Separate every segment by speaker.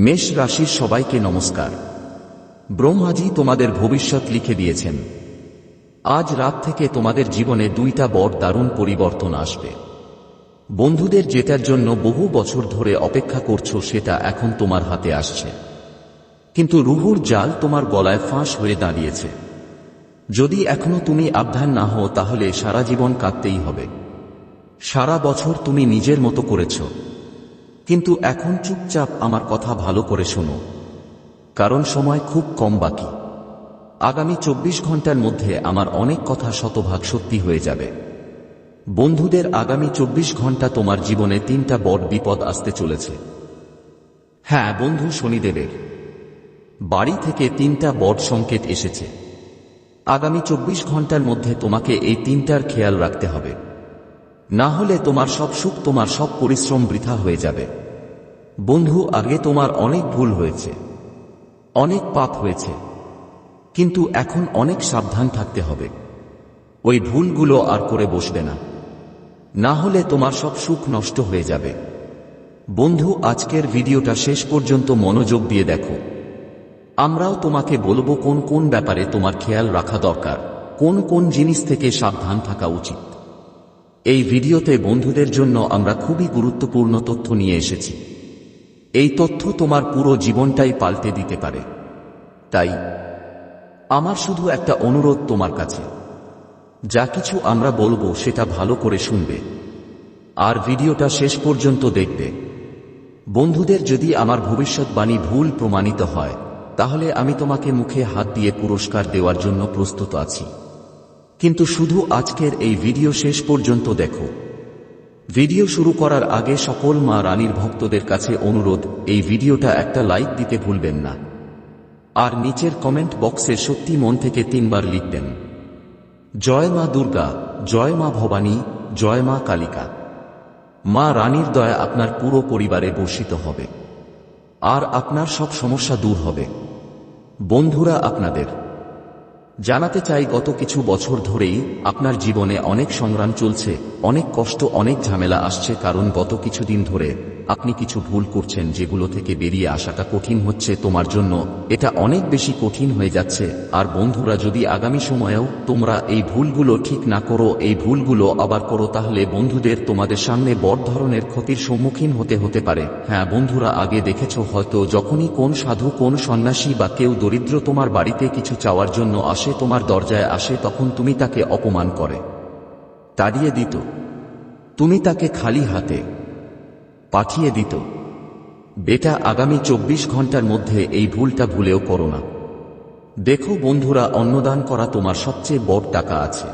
Speaker 1: মেষ রাশির সবাইকে নমস্কার। ব্রহ্মাজি তোমাদের ভবিষ্যৎ লিখে দিয়েছেন। আজ রাত থেকে তোমাদের জীবনে দুইটা বড় দারুণ পরিবর্তন আসবে। বন্ধুদের যেটার জন্য বহু বছর ধরে অপেক্ষা করছ সেটা এখন তোমার হাতে আসছে। কিন্তু রুহুর জাল তোমার গলায় ফাঁস হয়ে দাঁড়িয়েছে। যদি এখনও তুমি আবধান না হও তাহলে সারা জীবন কাঁদতেই হবে। সারা বছর তুমি নিজের মতো করেছ। কিন্তু এখন চুপচাপ আমার কথা ভালো করে শোনো। কারণ সময় খুব কম বাকি। আগামী চব্বিশ ঘণ্টার মধ্যে আমার অনেক কথা শতভাগ সত্যি হয়ে যাবে। বন্ধুদের আগামী চব্বিশ ঘণ্টা তোমার জীবনে তিনটা বড় বিপদ আসতে চলেছে। হ্যাঁ বন্ধু শনিদেবের। বাড়ি থেকে তিনটা বড় সংকেত এসেছে। আগামী চব্বিশ ঘণ্টার মধ্যে তোমাকে এই তিনটার খেয়াল রাখতে হবে। না হলে তোমার সব সুখ, তোমার সব পরিশ্রম বৃথা হয়ে যাবে। বন্ধু, আগে তোমার অনেক ভুল হয়েছে, অনেক পাপ হয়েছে, কিন্তু এখন অনেক সাবধান থাকতে হবে। ওই ভুলগুলো আর করে বসবে না। না হলে তোমার সব সুখ নষ্ট হয়ে যাবে। বন্ধু, আজকের ভিডিওটা শেষ পর্যন্ত মনোযোগ দিয়ে দেখো। আমরাও তোমাকে বলব কোন কোন ব্যাপারে তোমার খেয়াল রাখা দরকার, কোন কোন জিনিস থেকে সাবধান থাকা উচিত। এই ভিডিওতে বন্ধুদের জন্য আমরা খুবই গুরুত্বপূর্ণ তথ্য নিয়ে এসেছি। এই তথ্য তোমার পুরো জীবনটাই পাল্টে দিতে পারে। তাই, আমার শুধু একটা অনুরোধ তোমার কাছে। যা কিছু আমরা বলব সেটা ভালো করে শুনবে। আর ভিডিওটা শেষ পর্যন্ত দেখবে। বন্ধুদের যদি আমার ভবিষ্যৎবাণী ভুল প্রমাণিত হয়, তাহলে আমি তোমাকে মুখে হাত দিয়ে পুরস্কার দেওয়ার জন্য প্রস্তুত আছি। কিন্তু শুধু আজকের এই ভিডিও শেষ পর্যন্ত দেখো। ভিডিও শুরু করার আগে সকল মা রানীর ভক্তদের কাছে অনুরোধ, এই ভিডিওটা একটা লাইক দিতে ভুলবেন না। আর নিচের কমেন্ট বক্সে সত্যি মন থেকে তিনবার লিখবেন। জয় মা দুর্গা, জয় মা ভবানী, জয় মা কালিকা। মা রানীর দয়া আপনার পুরো পরিবারে বর্ষিত হবে। আর আপনার সব সমস্যা দূর হবে। বন্ধুরা আপনাদের জানাতে চাই গত কিছু বছর ধরেই আপনার জীবনে অনেক সংগ্রাম চলছে, অনেক কষ্ট, অনেক ঝামেলা আসছে, কারণ গত কিছুদিন ধরে আপনি কিছু ভুল করছেন যেগুলো থেকে বেরিয়ে আসাটা কঠিন হচ্ছে তোমার জন্য। এটা অনেক বেশি কঠিন হয়ে যাচ্ছে। আর বন্ধুরা, যদি আগামী সময়েও তোমরা এই ভুলগুলো ঠিক না করো, এই ভুলগুলো আবার করো, তাহলে বন্ধুদের তোমাদের সামনে বড় ধরনের ক্ষতির সম্মুখীন হতে হতে পারে। হ্যাঁ বন্ধুরা, আগে দেখেছ হয়তো যখনই কোন সাধু, কোন সন্ন্যাসী বা কেউ দরিদ্র তোমার বাড়িতে কিছু চাওয়ার জন্য আসে, তোমার দরজায় আসে, তখন তুমি তাকে অপমান করে। তাড়িয়ে দিত। তুমি তাকে খালি হাতে পাঠিয়ে দিত। বেটা, আগামী চব্বিশ ঘণ্টার মধ্যে এই ভুলটা ভুলেও করো না। দেখো বন্ধুরা, অন্নদান করা তোমার সবচেয়ে বড় টাকা আছে।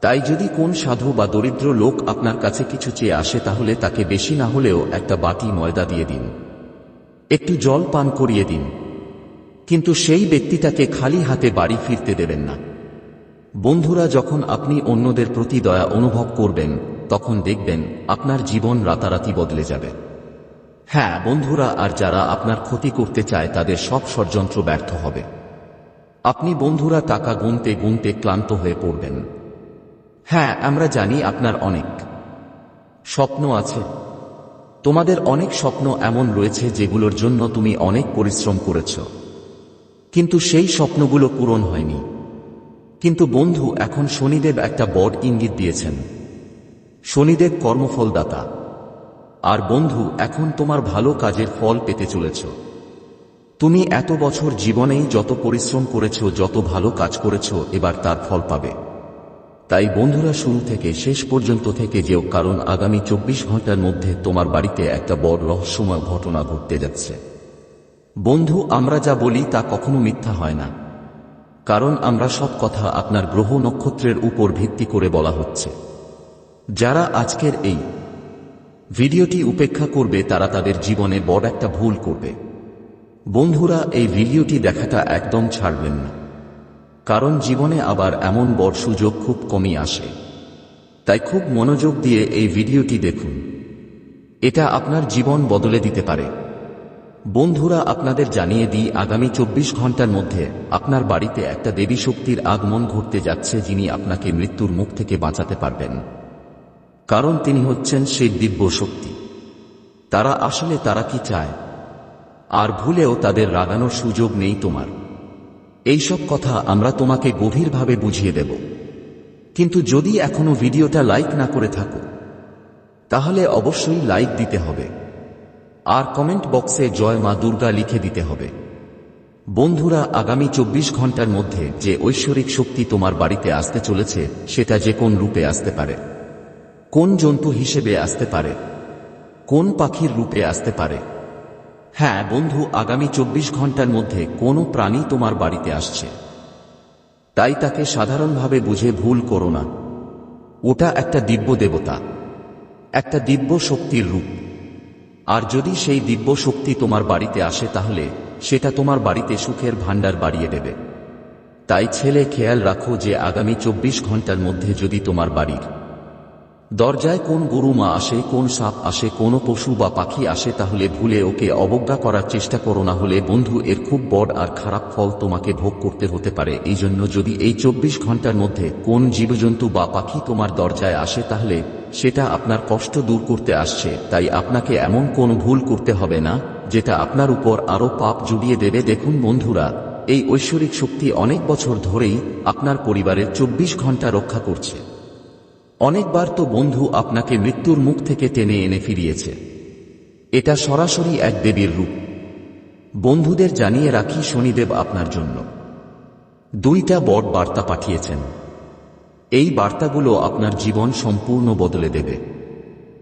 Speaker 1: তাই যদি কোন সাধু বা দরিদ্র লোক আপনার কাছে কিছু চেয়ে আসে, তাহলে তাকে বেশি না হলেও একটা বাটি ময়দা দিয়ে দিন। একটু জল পান করিয়ে দিন। কিন্তু সেই ব্যক্তিটাকে খালি হাতে বাড়ি ফিরতে দেবেন না। বন্ধুরা, যখন আপনি অন্যদের প্রতি দয়া অনুভব করবেন তখন দেখবেন আপনার জীবন রাতারাতি বদলে যাবে। হ্যাঁ বন্ধুরা, আর যারা আপনার ক্ষতি করতে চায়, তাদের সব ষড়যন্ত্র ব্যর্থ হবে। আপনি বন্ধুরা টাকা গুনতে গুনতে ক্লান্ত হয়ে পড়বেন। হ্যাঁ আমরা জানি আপনার অনেক স্বপ্ন আছে। তোমাদের অনেক স্বপ্ন এমন রয়েছে যেগুলোর জন্য তুমি অনেক পরিশ্রম করেছ। কিন্তু সেই স্বপ্নগুলো পূরণ হয়নি। কিন্তু বন্ধু, এখন শনিদেব একটা বড় ইঙ্গিত দিয়েছেন। শনিদেব কর্মফলদাতা। আর বন্ধু, এখন তোমার ভালো কাজের ফল পেতে চলেছ। তুমি এত বছর জীবনেই যত পরিশ্রম করেছ, যত ভালো কাজ করেছ, এবার তার ফল পাবে। তাই বন্ধুরা, শুরু থেকে শেষ পর্যন্ত থেকে যেও, কারণ আগামী চব্বিশ ঘণ্টার মধ্যে তোমার বাড়িতে একটা বড় রহস্যময় ঘটনা ঘটতে যাচ্ছে। বন্ধু, আমরা যা বলি তা কখনো মিথ্যা হয় না। কারণ আমরা সব কথা আপনার গ্রহ নক্ষত্রের উপর ভিত্তি করে বলা হচ্ছে। যারা আজকের এই ভিডিওটি উপেক্ষা করবে, তারা তাদের জীবনে বড় একটা ভুল করবে। বন্ধুরা, এই ভিডিওটি দেখাটা একদম ছাড়বেন না। কারণ জীবনে আবার এমন বড় সুযোগ খুব কমই আসে। তাই খুব মনোযোগ দিয়ে এই ভিডিওটি দেখুন। এটা আপনার জীবন বদলে দিতে পারে। বন্ধুরা, আপনাদের জানিয়ে দিই, আগামী চব্বিশ ঘণ্টার মধ্যে আপনার বাড়িতে একটা দেবী শক্তির আগমন ঘটতে যাচ্ছে, যিনি আপনাকে মৃত্যুর মুখ থেকে বাঁচাতে পারবেন। কারণ তিনি হচ্ছেন সেই দিব্য শক্তি। তারা আসলে তারা কি চায়? আর ভুলেও তাদের রাগানোর সুযোগ নেই তোমার। এইসব কথা আমরা তোমাকে গভীরভাবে বুঝিয়ে দেব। কিন্তু যদি এখনও ভিডিওটা লাইক না করে থাকো, তাহলে অবশ্যই লাইক দিতে হবে। আর কমেন্ট বক্সে জয় মা দুর্গা লিখে দিতে হবে। বন্ধুরা, আগামী চব্বিশ ঘণ্টার মধ্যে যে ঐশ্বরিক শক্তি তোমার বাড়িতে আসতে চলেছে, সেটা যে কোন রূপে আসতে পারে? কোন জন্তু হিসেবে আসতে পারে? কোন পাখির রূপে আসতে পারে? হ্যাঁ বন্ধু, আগামী চব্বিশ ঘণ্টার মধ্যে কোনো প্রাণী তোমার বাড়িতে আসছে। তাই তাকে সাধারণভাবে বুঝে ভুল করো না। ওটা একটা দিব্য দেবতা, একটা দিব্য শক্তির রূপ। আর যদি সেই দিব্য শক্তি তোমার বাড়িতে আসে তাহলে সেটা তোমার বাড়িতে সুখের ভাণ্ডার বাড়িয়ে দেবে। তাই ছেলে, খেয়াল রাখো যে আগামী চব্বিশ ঘণ্টার মধ্যে যদি তোমার বাড়ির দরজায় কোন গরু মা আসে, কোন সাপ আসে, কোন পশু বা পাখি আসে, তাহলে ভুলে ওকে অবজ্ঞা করার চেষ্টা করো, না হলে বন্ধু এর খুব বড় আর খারাপ ফল তোমাকে ভোগ করতে হতে পারে। এই জন্য যদি এই চব্বিশ ঘণ্টার মধ্যে কোন জীবজন্তু বা পাখি তোমার দরজায় আসে, তাহলে সেটা আপনার কষ্ট দূর করতে আসছে। তাই আপনাকে এমন কোন ভুল করতে হবে না, যেটা আপনার উপর আরও পাপ জুড়িয়ে দেবে। দেখুন বন্ধুরা, এই ঐশ্বরিক শক্তি অনেক বছর ধরেই আপনার পরিবারের চব্বিশ ঘণ্টা রক্ষা করছে। অনেকবার তো বন্ধু আপনাকে মৃত্যুর মুখ থেকে টেনে এনে ফিরিয়েছে। এটা সরাসরি এক দেবীর রূপ। বন্ধুদের জানিয়ে রাখি শনিদেব আপনার জন্য। দুইটা বট বার্তা পাঠিয়েছেন। এই বার্তাগুলো আপনার জীবন সম্পূর্ণ বদলে দেবে।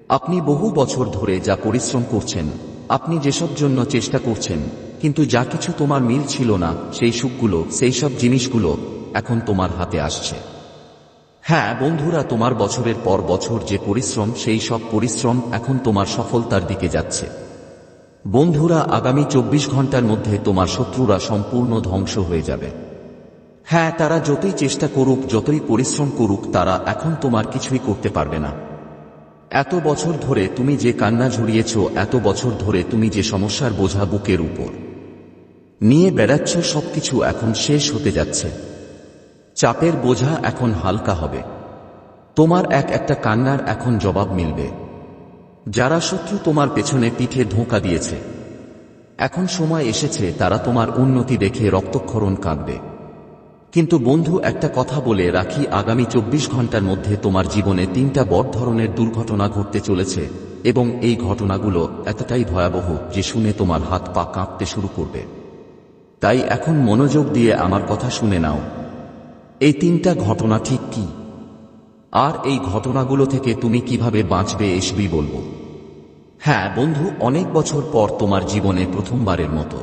Speaker 1: আপনি বহু বছর ধরে যা পরিশ্রম করছেন, আপনি যেসব জন্য চেষ্টা করছেন, কিন্তু যা কিছু তোমার মিল ছিল না, সেই সুখগুলো, সেই সব জিনিসগুলো এখন তোমার হাতে আসছে। হ্যাঁ বন্ধুরা, তোমার বছরের পর বছর যে পরিশ্রম, সেই সব পরিশ্রম এখন তোমার সফলতার দিকে যাচ্ছে। বন্ধুরা, আগামী চব্বিশ ঘণ্টার মধ্যে তোমার শত্রুরা সম্পূর্ণ ধ্বংস হয়ে যাবে। হ্যাঁ তারা যতই চেষ্টা করুক, যতই পরিশ্রম করুক, তারা এখন তোমার কিছুই করতে পারবে না। এত বছর ধরে তুমি যে কান্না ঝরিয়েছ এত বছর ধরে তুমি যে সমস্যার বোঝা বুকের উপর। নিয়ে বেড়াচ্ছ, সবকিছু এখন শেষ হতে যাচ্ছে। চাপের বোঝা এখন হালকা হবে। তোমার এক একটা কান্নার এখন জবাব মিলবে। যারা শত্রু তোমার পেছনে পিঠে ধোঁকা দিয়েছে। এখন সময় এসেছে তারা তোমার উন্নতি দেখে রক্তক্ষরণ কাঁদবে। কিন্তু বন্ধু, একটা কথা বলে রাখি, আগামী চব্বিশ ঘণ্টার মধ্যে তোমার জীবনে তিনটা বড় ধরনের দুর্ঘটনা ঘটতে চলেছে এবং এই ঘটনাগুলো এতটাই ভয়াবহ যে শুনে তোমার হাত পা কাঁপতে শুরু করবে। তাই এখন মনোযোগ দিয়ে আমার কথা শুনে নাও। এই তিনটা ঘটনা ঠিক কি? আর এই ঘটনাগুলো থেকে তুমি কীভাবে বাঁচবে এসবি বলব। হ্যাঁ বন্ধু, অনেক বছর পর তোমার জীবনে প্রথমবারের মতো।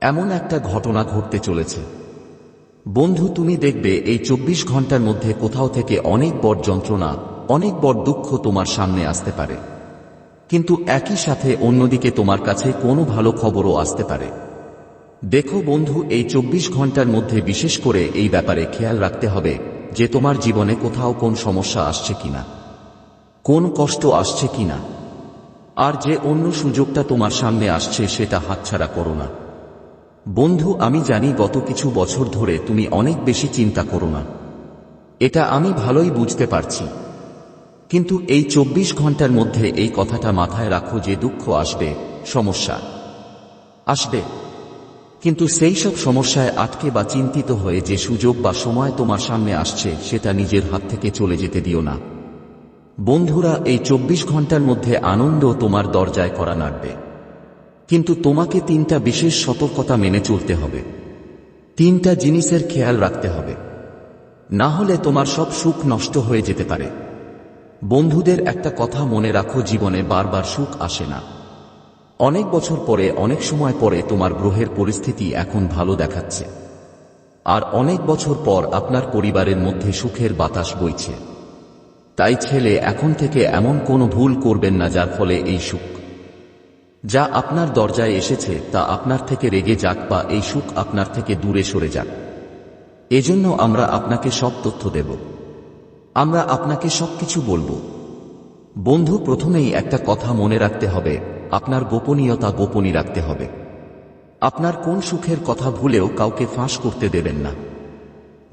Speaker 1: এমন একটা ঘটনা ঘটতে চলেছে। বন্ধু, তুমি দেখবে এই চব্বিশ ঘণ্টার মধ্যে কোথাও থেকে অনেক বড় যন্ত্রণা, অনেক বড় দুঃখ তোমার সামনে আসতে পারে। কিন্তু একই সাথে অন্যদিকে তোমার কাছে কোনো ভালো খবরও আসতে পারে। দেখো বন্ধু, এই চব্বিশ ঘণ্টার মধ্যে বিশেষ করে এই ব্যাপারে খেয়াল রাখতে হবে যে তোমার জীবনে কোথাও কোন সমস্যা আসছে কিনা, কোন কষ্ট আসছে কিনা, আর যে অন্য সুযোগটা তোমার সামনে আসছে সেটা হাতছাড়া করো না। বন্ধু, আমি জানি গত কিছু বছর ধরে তুমি অনেক বেশি চিন্তা করো না। এটা আমি ভালোই বুঝতে পারছি। কিন্তু এই চব্বিশ ঘণ্টার মধ্যে এই কথাটা মাথায় রাখো যে দুঃখ আসবে, সমস্যা আসবে। কিন্তু সেই সব সমস্যায় আটকে বা চিন্তিত হয়ে যে সুযোগ বা সময় তোমার সামনে আসছে, সেটা নিজের হাত থেকে চলে যেতে দিও না। বন্ধুরা, এই চব্বিশ ঘণ্টার মধ্যে আনন্দ তোমার দরজায় করা নাড়বে। কিন্তু তোমাকে তিনটা বিশেষ সতর্কতা মেনে চলতে হবে। তিনটা জিনিসের খেয়াল রাখতে হবে। না হলে তোমার সব সুখ নষ্ট হয়ে যেতে পারে। বন্ধুদের একটা কথা মনে রাখো, জীবনে বারবার সুখ আসে না। অনেক বছর পরে, অনেক সময় পরে তোমার গ্রহের পরিস্থিতি এখন ভালো দেখাচ্ছে। আর অনেক বছর পর আপনার পরিবারের মধ্যে সুখের বাতাস বইছে। তাই ছেলে, এখন থেকে এমন কোনো ভুল করবেন না যার ফলে এই সুখ। যা আপনার দরজায় এসেছে, তা আপনার থেকে রেগে যাক বা এই সুখ আপনার থেকে দূরে সরে যাক। এজন্য আমরা আপনাকে সব তথ্য দেব। আমরা আপনাকে সবকিছু বলব। বন্ধু, প্রথমেই একটা কথা মনে রাখতে হবে। আপনার গোপনীয়তা গোপনই রাখতে হবে। আপনার কোন সুখের কথা ভুলেও কাউকে ফাঁস করতে দেবেন না।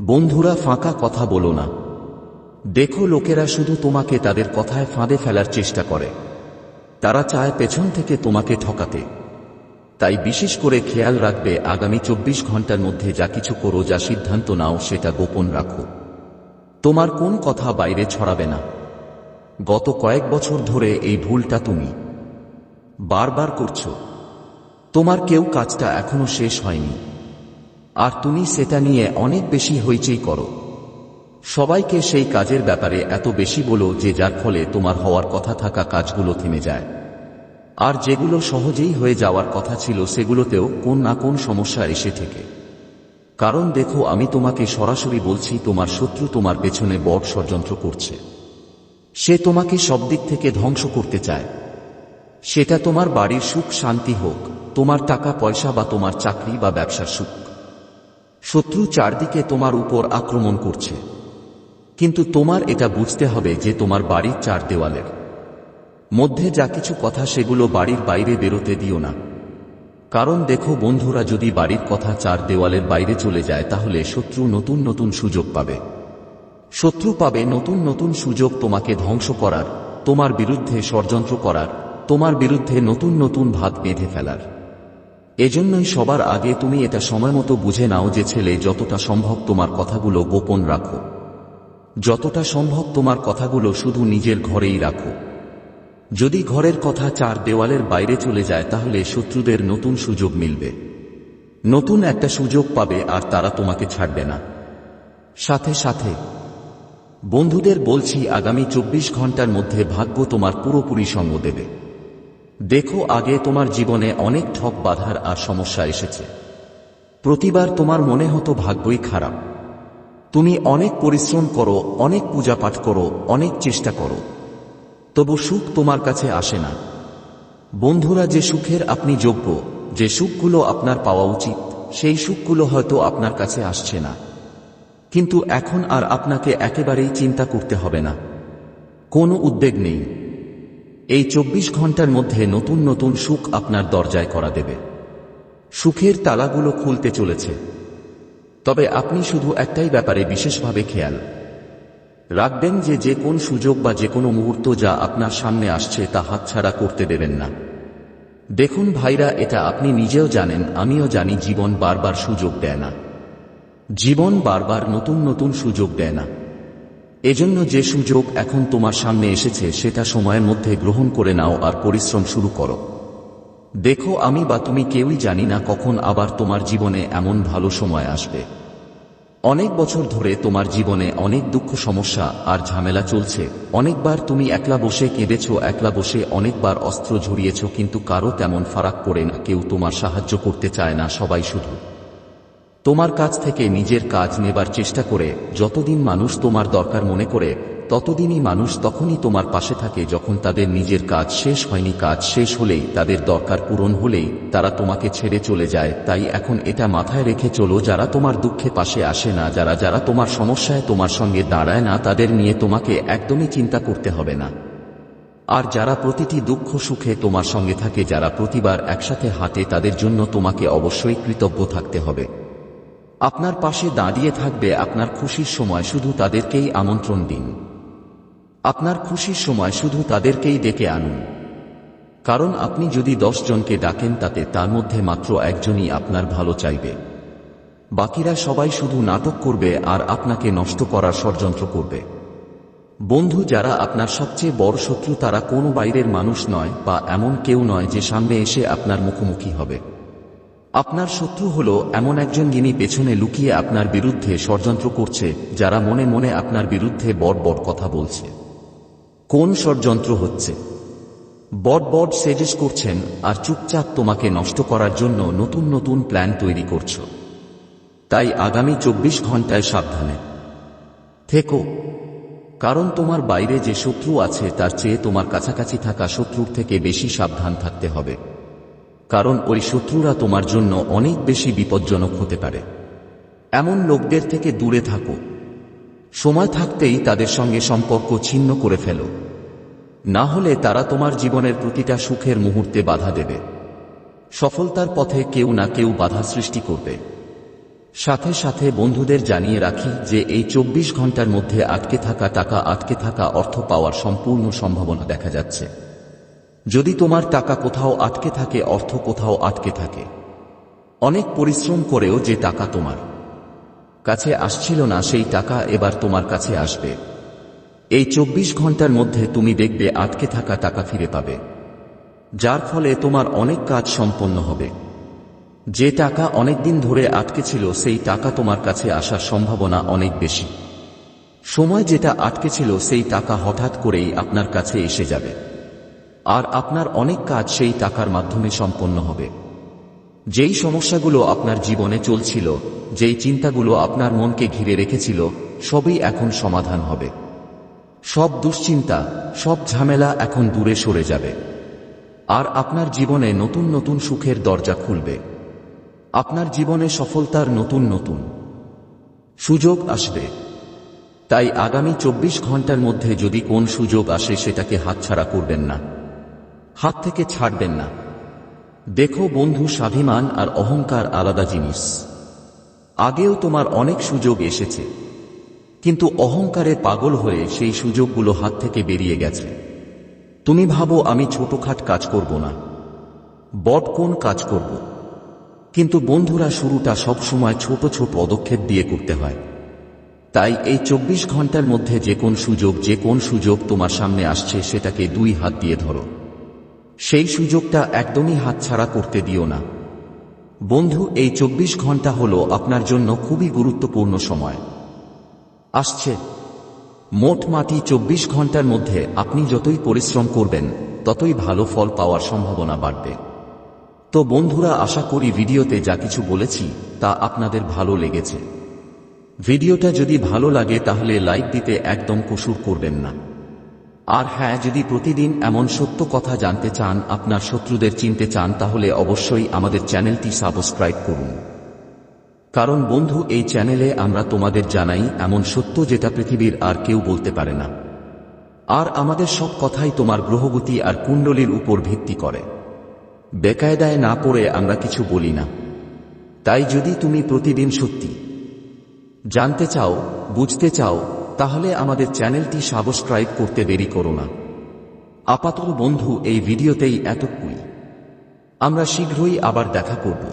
Speaker 1: বন্ধুরা, ফাঁকা কথা বলো না। দেখো, লোকেরা শুধু তোমাকে তাদের কথায় ফাঁদে ফেলার চেষ্টা করে। তারা চায় পেছন থেকে তোমাকে ঠকাতে। তাই বিশেষ করে খেয়াল রাখবে, আগামী চব্বিশ ঘণ্টার মধ্যে যা কিছু করো, যা সিদ্ধান্ত নাও, সেটা গোপন রাখো। তোমার কোন কথা বাইরে ছড়াবে না। গত কয়েক বছর ধরে এই ভুলটা তুমি। বারবার করছ। তোমার কেউ কাজটা এখনও শেষ হয়নি। আর তুমি সেটা নিয়ে অনেক বেশি হইচই করো। সবাইকে সেই কাজের ব্যাপারে এত বেশি বলো যে যার ফলে তোমার হওয়ার কথা থাকা কাজগুলো থেমে যায়। আর যেগুলো সহজেই হয়ে যাওয়ার কথা ছিল সেগুলোতেও কোন না কোন সমস্যা এসে থেকে। কারণ দেখো আমি তোমাকে সরাসরি বলছি তোমার শত্রু তোমার পেছনে বট ষড়যন্ত্র করছে। সে তোমাকে সব দিক থেকে ধ্বংস করতে চায়। সেটা তোমার বাড়ির সুখ, শান্তি হোক, তোমার টাকা, পয়সা বা তোমার চাকরি বা ব্যবসার সুখ। শত্রু চারদিকে তোমার উপর আক্রমণ করছে। কিন্তু তোমার এটা বুঝতে হবে যে তোমার বাড়ির চার দেওয়ালের। মধ্যে যা কিছু কথা সেগুলো বাড়ির বাইরে বেরোতে দিও না। কারণ দেখো বন্ধুরা, যদি বাড়ির কথা চার দেওয়ালের বাইরে চলে যায়, তাহলে শত্রু নতুন নতুন সুযোগ পাবে। শত্রু পাবে নতুন নতুন সুযোগ তোমাকে ধ্বংস করার, তোমার বিরুদ্ধে ষড়যন্ত্র করার তোমার বিরুদ্ধে নতুন নতুন ভাত বেঁধে ফেলার। এজন্যই সবার আগে তুমি এটা সময়মতো বুঝে নাও যে ছেলে, যতটা সম্ভব তোমার কথাগুলো গোপন রাখো। যতটা সম্ভব তোমার কথাগুলো শুধু নিজের ঘরেই রাখো। যদি ঘরের কথা চার দেওয়ালের বাইরে চলে যায়, তাহলে শত্রুদের নতুন সুযোগ মিলবে। নতুন একটা সুযোগ পাবে আর তারা তোমাকে ছাড়বে না। সাথে সাথে, বন্ধুদের বলছি, আগামী চব্বিশ ঘণ্টার মধ্যে ভাগ্য তোমার পুরোপুরি সঙ্গ দেবে। দেখো আগে তোমার জীবনে অনেক ঠক বাধার আর সমস্যা এসেছে। প্রতিবার তোমার মনে হতো ভাগ্যই খারাপ। তুমি অনেক পরিশ্রম করো, অনেক পূজা পাঠ করো, অনেক চেষ্টা করো। তবু সুখ তোমার কাছে আসে না। বন্ধুরা, যে সুখের আপনি যোগ্য, যে সুখগুলো আপনার পাওয়া উচিত, সেই সুখগুলো হয়তো আপনার কাছে আসছে না। কিন্তু এখন আর আপনাকে একেবারেই চিন্তা করতে হবে না। কোনো উদ্বেগ নেই। এই চব্বিশ ঘণ্টার মধ্যে নতুন নতুন সুখ আপনার দরজায় করা দেবে। সুখের তালাগুলো খুলতে চলেছে। তবে আপনি শুধু একটাই ব্যাপারে বিশেষভাবে খেয়াল। রাখবেন যে যে কোন সুযোগ বা যে কোনো মুহূর্ত যা আপনার সামনে আসছে তা হাতছাড়া করতে দেবেন না। দেখুন ভাইরা, এটা আপনি নিজেও জানেন, আমিও জানি জীবন বারবার সুযোগ দেয় না। জীবন বারবার নতুন নতুন সুযোগ দেয় না। এজন্য যে সুযোগ এখন তোমার সামনে এসেছে, সেটা সময়ের মধ্যে গ্রহণ করে নাও আর পরিশ্রম শুরু করো। দেখো আমি বা তুমি কেউই জানি না কখন আবার তোমার জীবনে এমন ভালো সময় আসবে। অনেক বছর ধরে তোমার জীবনে অনেক দুঃখ সমস্যা আর ঝামেলা চলছে। অনেকবার তুমি একলা বসে কেঁদেছ, একলা বসে অনেকবার অস্ত্র ঝরিয়েছ, কিন্তু কারও তেমন ফারাক করে না, কেউ তোমার সাহায্য করতে চায় না, সবাই শুধু তোমার কাছ থেকে নিজের কাজ নেবার চেষ্টা করে, যতদিন মানুষ তোমার দরকার মনে করে, ততদিনই মানুষ তখনই তোমার পাশে থাকে যখন তাদের নিজের কাজ শেষ হয়নি। কাজ শেষ হলেই তাদের দরকার পূরণ হলেই তারা তোমাকে ছেড়ে চলে যায়। তাই এখন এটা মাথায় রেখে চলো, যারা তোমার দুঃখে পাশে আসে না, যারা যারা তোমার সমস্যায় তোমার সঙ্গে দাঁড়ায় না, তাদের নিয়ে তোমাকে একদমই চিন্তা করতে হবে না। আর যারা প্রতিটি দুঃখ সুখে তোমার সঙ্গে থাকে, যারা প্রতিবার একসাথে হাঁটে, তাদের জন্য তোমাকে অবশ্যই কৃতজ্ঞ থাকতে হবে। আপনার পাশে দাঁড়িয়ে থাকবে আপনার খুশির সময় শুধু তাদেরকেই আমন্ত্রণ দিন। আপনার খুশির সময় শুধু তাদেরকেই ডেকে আনুন। কারণ আপনি যদি দশ জনকে ডাকেন তাতে তার মধ্যে মাত্র একজনই আপনার ভালো চাইবে। বাকিরা সবাই শুধু নাটক করবে আর আপনাকে নষ্ট করার ষড়যন্ত্র করবে। বন্ধু যারা আপনার সবচেয়ে বড় শত্রু তারা কোনো বাইরের মানুষ নয় বা এমন কেউ নয় যে সামনে এসে আপনার মুখোমুখি হবে। আপনার শত্রু হল এমন একজন যিনি পেছনে লুকিয়ে আপনার বিরুদ্ধে ষড়যন্ত্র করছে, যারা মনে মনে আপনার বিরুদ্ধে বড় বড় কথা বলছে। কোন ষড়যন্ত্র হচ্ছে? বট বট সেজেস করছেন আর চুপচাপ তোমাকে নষ্ট করার জন্য নতুন নতুন প্ল্যান তৈরি করছ। তাই আগামী চব্বিশ ঘন্টায় সাবধানে। থেকো। কারণ তোমার বাইরে যে শত্রু আছে, তার চেয়ে তোমার কাছাকাছি থাকা শত্রুর থেকে বেশি সাবধান থাকতে হবে। কারণ ওই শত্রুরা তোমার জন্য অনেক বেশি বিপজ্জনক হতে পারে। এমন লোকদের থেকে দূরে থাকো। সময় থাকতেই তাদের সঙ্গে সম্পর্ক ছিন্ন করে ফেলো। না হলে তারা তোমার জীবনের প্রতিটা সুখের মুহূর্তে বাধা দেবে। সফলতার পথে কেউ না কেউ বাধা সৃষ্টি করবে। সাথে সাথে বন্ধুদের জানিয়ে রাখি যে এই চব্বিশ ঘণ্টার মধ্যে আটকে থাকা টাকা, আটকে থাকা অর্থ পাওয়ার সম্পূর্ণ সম্ভাবনা দেখা যাচ্ছে। যদি তোমার টাকা কোথাও আটকে থাকে, অর্থ কোথাও আটকে থাকে। অনেক পরিশ্রম করেও যে টাকা তোমার কাছে আসছিল না, সেই টাকা এবার তোমার কাছে আসবে। এই চব্বিশ ঘণ্টার মধ্যে তুমি দেখবে আটকে থাকা টাকা ফিরে পাবে। যার ফলে তোমার অনেক কাজ সম্পন্ন হবে। যে টাকা অনেক দিন ধরে আটকে ছিল, সেই টাকা তোমার কাছে আসার সম্ভাবনা অনেক বেশি। সময় যেটা আটকে ছিল, সেই টাকা হঠাৎ করেই আপনার কাছে এসে যাবে। আর আপনার অনেক কাজ সেই টাকার মাধ্যমে সম্পন্ন হবে। যেই সমস্যাগুলো আপনার জীবনে চলছিল, যেই চিন্তাগুলো আপনার মনকে ঘিরে রেখেছিল, সবই এখন সমাধান হবে। সব দুশ্চিন্তা, সব ঝামেলা এখন দূরে সরে যাবে। আর আপনার জীবনে নতুন নতুন সুখের দরজা খুলবে। আপনার জীবনে সফলতার নতুন নতুন সুযোগ আসবে। তাই আগামী চব্বিশ ঘণ্টার মধ্যে যদি কোন সুযোগ আসে সেটাকে হাতছাড়া করবেন না। হাত থেকে ছাড়বেন না। দেখো বন্ধু স্বাভিমান আর অহংকার আলাদা জিনিস। আগেও তোমার অনেক সুযোগ এসেছে। কিন্তু অহংকারে পাগল হয়ে সেই সুযোগগুলো হাত থেকে বেরিয়ে গেছে। তুমি ভাবো আমি ছোটখাট কাজ করব না। বট কোন কাজ করব? কিন্তু বন্ধুরা শুরুটা সবসময় ছোট ছোট পদক্ষেপ দিয়ে করতে হয়। তাই এই চব্বিশ ঘণ্টার মধ্যে যে কোন সুযোগ, যে কোন সুযোগ তোমার সামনে আসছে সেটাকে দুই হাত দিয়ে ধরো। সেই সুযোগটা একদমই হাতছাড়া করতে দিও না। বন্ধু, এই চব্বিশ ঘণ্টা হলো আপনার জন্য খুবই গুরুত্বপূর্ণ সময়। আসছে। মোট মাটি চব্বিশ ঘণ্টার মধ্যে আপনি যতই পরিশ্রম করবেন, ততই ভালো ফল পাওয়ার সম্ভাবনা বাড়বে। তো বন্ধুরা, আশা করি ভিডিওতে যা কিছু বলেছি, তা আপনাদের ভালো লেগেছে। ভিডিওটা যদি ভালো লাগে, তাহলে লাইক দিতে একদম কসুর করবেন না। আর হ্যাঁ যদি প্রতিদিন এমন সত্য কথা জানতে চান, আপনার শত্রুদের চিনতে চান, তাহলে অবশ্যই আমাদের চ্যানেলটি সাবস্ক্রাইব করুন। কারণ বন্ধু, এই চ্যানেলে আমরা তোমাদের জানাই এমন সত্য যেটা পৃথিবীর আর কেউ বলতে পারে না। আর আমাদের সব কথাই তোমার গ্রহগতি আর কুণ্ডলীর উপর ভিত্তি করে। বেকায়দায় না পড়ে আমরা কিছু বলি না। তাই যদি তুমি প্রতিদিন সত্যি জানতে চাও, বুঝতে চাও তাহলে আমাদের চ্যানেলটি সাবস্ক্রাইব করতে দেরি করো না। আপাতত বন্ধু, এই ভিডিওতেই এতটুকুই। আমরা শীঘ্রই আবার দেখা করব।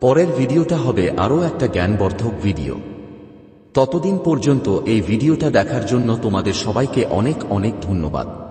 Speaker 1: পরের ভিডিওটা হবে আরও একটা জ্ঞানবর্ধক ভিডিও। ততদিন পর্যন্ত এই ভিডিওটা দেখার জন্য তোমাদের সবাইকে অনেক অনেক ধন্যবাদ।